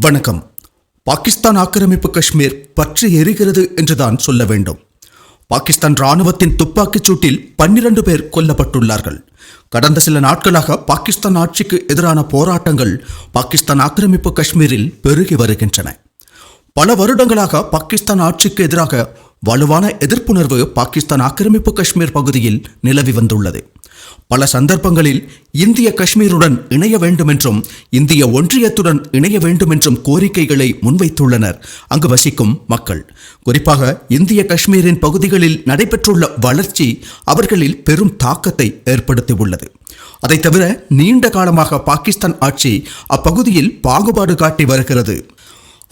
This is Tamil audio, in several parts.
வணக்கம். பாகிஸ்தான் ஆக்கிரமிப்பு காஷ்மீர் பற்றி எரிகிறது என்றுதான் சொல்ல வேண்டும். பாகிஸ்தான் ராணுவத்தின் துப்பாக்கிச் சூட்டில் பன்னிரண்டு பேர் கொல்லப்பட்டுள்ளார்கள். கடந்த சில நாட்களாக பாகிஸ்தான் ஆட்சிக்கு எதிரான போராட்டங்கள் பாகிஸ்தான் ஆக்கிரமிப்பு காஷ்மீரில் பெருகி வருகின்றன. பல வருடங்களாக பாகிஸ்தான் ஆட்சிக்கு எதிராக வலுவான எதிர்ப்புணர்வு பாகிஸ்தான் ஆக்கிரமிப்பு காஷ்மீர் பகுதியில் நிலவி வந்துள்ளது. பல சந்தர்ப்பங்களில் இந்திய காஷ்மீருடன் இணைய வேண்டுமென்றும் இந்திய ஒன்றியத்துடன் இணைய வேண்டுமென்றும் கோரிக்கைகளை முன்வைத்துள்ளனர். அங்கு வசிக்கும் மக்கள். குறிப்பாக இந்திய காஷ்மீரின் பகுதிகளில் நடைபெற்றுள்ள வளர்ச்சி அவர்களில் பெரும் தாக்கத்தை ஏற்படுத்தியுள்ளது. அதைத் தவிர நீண்ட காலமாக பாகிஸ்தான் ஆட்சி அப்பகுதியில் பாகுபாடு காட்டி வருகிறது.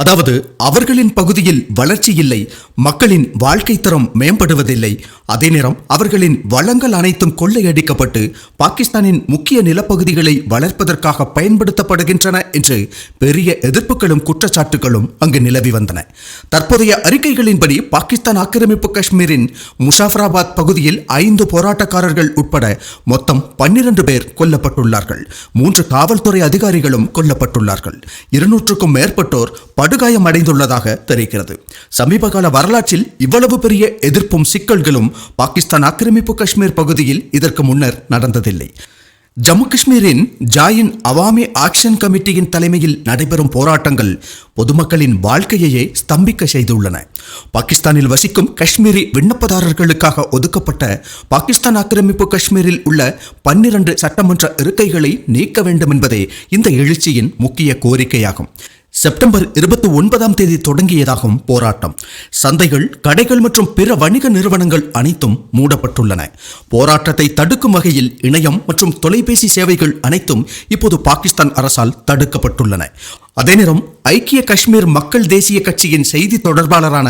அதாவது அவர்களின் பகுதியில் வளர்ச்சி இல்லை மக்களின் வாழ்க்கை தரம் மேம்படுவதில்லை. அதே நேரம் அவர்களின் வளங்கள் அனைத்தும் கொள்ளையடிக்கப்பட்டு பாகிஸ்தானின் முக்கிய நிலப்பகுதிகளை வளர்ப்பதற்காக பயன்படுத்தப்படுகின்றன என்று பெரிய எதிர்ப்புகளும் குற்றச்சாட்டுகளும் அங்கு நிலவி வந்தன. தற்போதைய அறிக்கைகளின்படி பாகிஸ்தான் ஆக்கிரமிப்பு காஷ்மீரின் முஷாஃபராபாத் பகுதியில் ஐந்து போராட்டக்காரர்கள் உட்பட மொத்தம் பன்னிரண்டு பேர் கொல்லப்பட்டுள்ளார்கள். மூன்று காவல்துறை அதிகாரிகளும் கொல்லப்பட்டுள்ளார்கள். இருநூற்றுக்கும் மேற்பட்டோர் படுகாயம் அடைந்துள்ளதாக தெரிகிறது. சமீபகால வரலாற்றில் இவ்வளவு பெரிய எதிர்ப்பும் சிக்கல்களும் பாகிஸ்தான் ஆக்கிரமிப்பு காஷ்மீர் பகுதியில் இதற்கு முன்னர் நடந்ததில்லை. ஜம்மு காஷ்மீரின் ஜாயின் அவாமி ஆக்ஷன் கமிட்டியின் தலைமையில் நடைபெறும் போராட்டங்கள் பொதுமக்களின் வாழ்க்கையையே ஸ்தம்பிக்க செய்துள்ளன. பாகிஸ்தானில் வசிக்கும் காஷ்மீரி விண்ணப்பதாரர்களுக்காக ஒதுக்கப்பட்ட பாகிஸ்தான் ஆக்கிரமிப்பு காஷ்மீரில் உள்ள பன்னிரண்டு சட்டமன்ற இருக்கைகளை நீக்க வேண்டும் என்பதே இந்த எழுச்சியின் முக்கிய கோரிக்கையாகும். செப்டம்பர் இருபத்தி ஒன்பதாம் தேதி தொடங்கியதாகும் போராட்டம். சந்தைகள் கடைகள் மற்றும் பிற வணிக நிறுவனங்கள் அனைத்தும் மூடப்பட்டுள்ளன. போராட்டத்தை தடுக்கும் வகையில் இணையம் மற்றும் தொலைபேசி சேவைகள் அனைத்தும் இப்போது பாகிஸ்தான் அரசால் தடுக்கப்பட்டுள்ளன. அதே நேரம் ஐக்கிய காஷ்மீர் மக்கள் தேசிய கட்சியின் செய்தி தொடர்பாளரான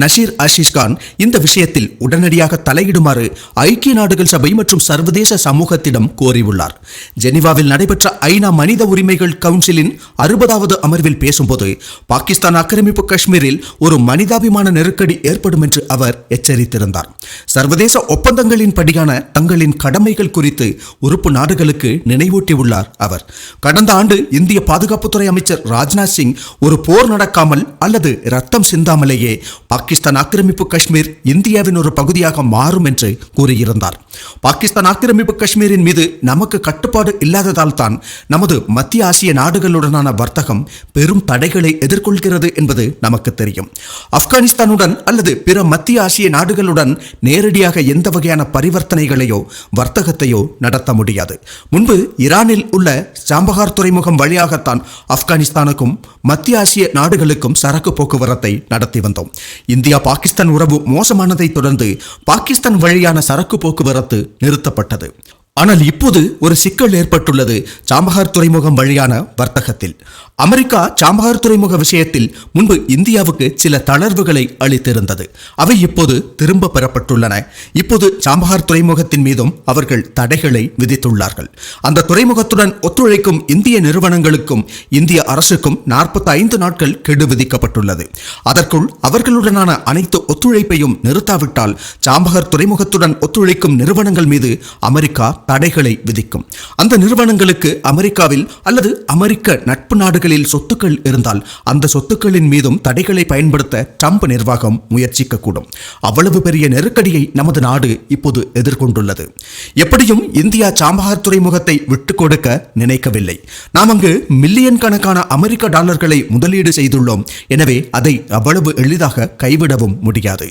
நஷீர் ஆஷிஷ் கான் இந்த விஷயத்தில் உடனடியாக தலையிடுமாறு ஐக்கிய நாடுகள் சபை மற்றும் சர்வதேச சமூகத்திடம் கோரியுள்ளார். ஜெனீவாவில் நடைபெற்ற ஐநா மனித உரிமைகள் கவுன்சிலின் அறுபதாவது அமர்வில் பேசும்போது பாகிஸ்தான் ஆக்கிரமிப்பு காஷ்மீரில் ஒரு மனிதாபிமான நெருக்கடி ஏற்படும் என்று அவர் எச்சரித்திருந்தார். சர்வதேச ஒப்பந்தங்களின் படியான தங்களின் கடமைகள் குறித்து உறுப்பு நாடுகளுக்கு நினைவூட்டியுள்ளார் அவர். கடந்த ஆண்டு இந்திய பாதுகாப்புத்துறை அமைச்சர் ராஜ்நாத் சிங் ஒரு போர் நடக்காமல் அல்லது ரத்தம் சிந்தாமலேயே பாகிஸ்தான் ஆக்கிரமிப்பு காஷ்மீர் இந்தியாவின் ஒரு பகுதியாக மாறும் என்று கூறியிருந்தார். பாகிஸ்தான் ஆக்கிரமிப்பு காஷ்மீரின் மீது நமக்கு கட்டுப்பாடு இல்லாததால் தான் நமது மத்திய ஆசிய நாடுகளுடனான வர்த்தகம் பெரும் தடைகளை எதிர்கொள்கிறது என்பது நமக்கு தெரியும். ஆப்கானிஸ்தானுடன் அல்லது பிற மத்திய ஆசிய நாடுகளுடன் நேரடியாக எந்த வகையான பரிவர்த்தனைகளையோ வர்த்தகத்தையோ நடத்த முடியாது. முன்பு ஈரானில் உள்ள சாம்பகார் துறைமுகம் வழியாகத்தான் ஆப்கானிஸ்தானுக்கும் மத்திய ஆசிய நாடுகளுக்கும் சரக்கு போக்குவரத்தை நடத்தி வந்தோம். இந்தியா பாகிஸ்தான் உறவு மோசமானதை தொடர்ந்து பாகிஸ்தான் வழியான சரக்கு போக்குவரத்து நிறுத்தப்பட்டது. ஆனால் இப்போது ஒரு சிக்கல் ஏற்பட்டுள்ளது. சாம்பகார் துறைமுகம் வழியான வர்த்தகத்தில். அமெரிக்கா சாம்பகார் துறைமுக விஷயத்தில் முன்பு இந்தியாவுக்கு சில தளர்வுகளை அளித்திருந்தது. அவை இப்போது திரும்ப பெறப்பட்டுள்ளன. இப்போது சாம்பகார் துறைமுகத்தின் மீதும் அவர்கள் தடைகளை விதித்துள்ளார்கள். அந்த துறைமுகத்துடன் ஒத்துழைக்கும் இந்திய நிறுவனங்களுக்கும் இந்திய அரசுக்கும் நாற்பத்தி ஐந்து நாட்கள் கெடு விதிக்கப்பட்டுள்ளது. அதற்குள் அவர்களுடனான அனைத்து ஒத்துழைப்பையும் நிறுத்தாவிட்டால் சாம்பகர் துறைமுகத்துடன் ஒத்துழைக்கும் நிறுவனங்கள் மீது அமெரிக்கா தடைகளை விதிக்கும். அந்த நிறுவனங்களுக்கு அமெரிக்காவில் அல்லது அமெரிக்க நட்பு நாடுகளில் சொத்துக்கள் இருந்தால் அந்த சொத்துக்களின் மீதும் தடைகளை பயன்படுத்த ட்ரம்ப் நிர்வாகம் முயற்சிக்கக்கூடும். அவ்வளவு பெரிய நெருக்கடியை நமது நாடு இப்போது எதிர்கொண்டுள்ளது. எப்படியும் இந்தியா சாம்பகார் துறைமுகத்தை விட்டுக் கொடுக்க நினைக்கவில்லை. நாம் அங்கு மில்லியன் கணக்கான அமெரிக்க டாலர்களை முதலீடு செய்துள்ளோம். எனவே அதை அவ்வளவு எளிதாக கைவிடவும் முடியாது.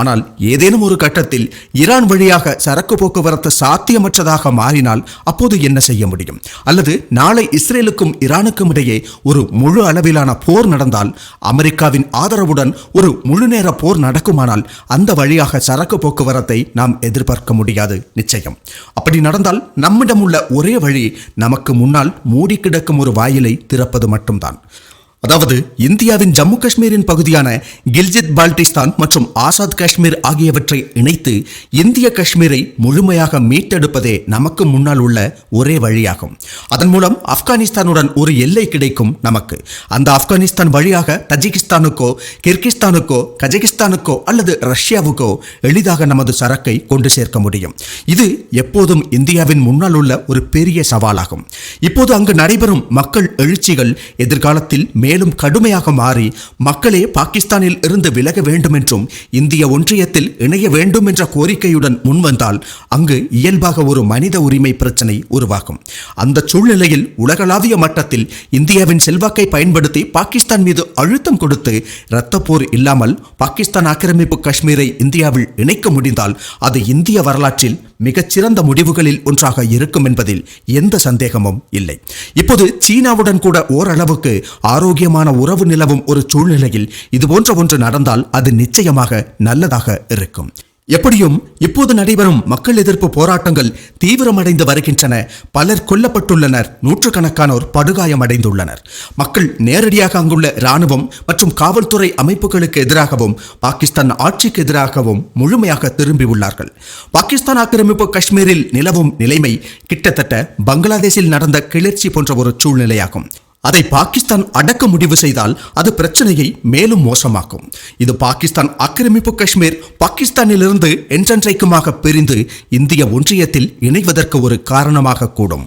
ஆனால் ஏதேனும் ஒரு கட்டத்தில் ஈரான் வழியாக சரக்கு போக்குவரத்து சாத்தியமற்றதாக மாறினால் அப்போது என்ன செய்ய முடியும்? அல்லது நாளை இஸ்ரேலுக்கும் ஈரானுக்கும் இடையே ஒரு முழு அளவிலான போர் நடந்தால் அமெரிக்காவின் ஆதரவுடன் ஒரு முழு நேர போர் நடக்குமானால் அந்த வழியாக சரக்கு போக்குவரத்தை நாம் எதிர்பார்க்க முடியாது. நிச்சயம். அப்படி நடந்தால் நம்மிடம் உள்ள ஒரே வழி நமக்கு முன்னால் மூடி கிடக்கும் ஒரு வாயிலை திறப்பது மட்டும்தான். அதாவது இந்தியாவின் ஜம்மு காஷ்மீரின் பகுதியான கில்ஜித் பால்டிஸ்தான் மற்றும் ஆசாத் காஷ்மீர் ஆகியவற்றை இணைத்து இந்திய காஷ்மீரை முழுமையாக மீட்டெடுப்பதே நமக்கு முன்னால் உள்ள ஒரே வழியாகும். அதன் மூலம் ஆப்கானிஸ்தானுடன் ஒரு எல்லை கிடைக்கும் நமக்கு. அந்த ஆப்கானிஸ்தான் வழியாக தஜிகிஸ்தானுக்கோ கிர்கிஸ்தானுக்கோ கஜகிஸ்தானுக்கோ அல்லது ரஷ்யாவுக்கோ எளிதாக நமது சரக்கை கொண்டு சேர்க்க முடியும். இது எப்போதும் இந்தியாவின் முன்னால் உள்ள ஒரு பெரிய சவாலாகும். இப்போது அங்கு நடைபெறும் மக்கள் எழுச்சிகள் எதிர்காலத்தில் மே மேலும் கடுமையாக மாறி மக்களே பாகிஸ்தானில் இருந்து விலக வேண்டும் என்றும் இந்திய ஒன்றியத்தில் இணைய வேண்டும் என்ற கோரிக்கையுடன் முன்வந்தால் அங்கு இயல்பாக ஒரு மனித உரிமை பிரச்சனை உருவாகும். அந்த சூழ்நிலையில் உலகளாவிய மட்டத்தில் இந்தியாவின் செல்வாக்கை பயன்படுத்தி பாகிஸ்தான் மீது அழுத்தம் கொடுத்து இரத்தப்போர் இல்லாமல் பாகிஸ்தான் ஆக்கிரமிப்பு காஷ்மீரை இந்தியாவில் இணைக்க முடிந்தால் அது இந்திய வரலாற்றில் மிகச்சிறந்த முடிவுகளில் ஒன்றாக இருக்கும் என்பதில் எந்த சந்தேகமும் இல்லை. இப்போது சீனாவுடன் கூட ஓரளவுக்கு ஆரோக்கிய ஆரோக்கியமான உறவு நிலவும் ஒரு சூழ்நிலையில் இதுபோன்ற ஒன்று நடந்தால் அது நிச்சயமாக நல்லதாக இருக்கும். எப்படியும் இப்போது நடைபெறும் மக்கள் எதிர்ப்பு போராட்டங்கள் தீவிரமடைந்து வருகின்றன. பலர் கொல்லப்பட்டுள்ளனர். நூற்றுக்கணக்கானோர் படுகாயமடைந்துள்ளனர். மக்கள் நேரடியாக அங்குள்ள இராணுவம் மற்றும் காவல்துறை அமைப்புகளுக்கு எதிராகவும் பாகிஸ்தான் ஆட்சிக்கு எதிராகவும் முழுமையாக திரும்பியுள்ளார்கள். பாகிஸ்தான் ஆக்கிரமிப்பு காஷ்மீரில் நிலவும் நிலைமை கிட்டத்தட்ட பங்களாதேஷில் நடந்த கிளர்ச்சி போன்ற ஒரு சூழ்நிலையாகும். அதை பாகிஸ்தான் அடக்க முடிவு செய்தால் அது பிரச்சனையை மேலும் மோசமாக்கும். இது பாகிஸ்தான் ஆக்கிரமிப்பு காஷ்மீர் பாகிஸ்தானிலிருந்து என்றென்றைக்குமாக பிரிந்து இந்திய ஒன்றியத்தில் இணைவதற்கு ஒரு காரணமாக கூடும்.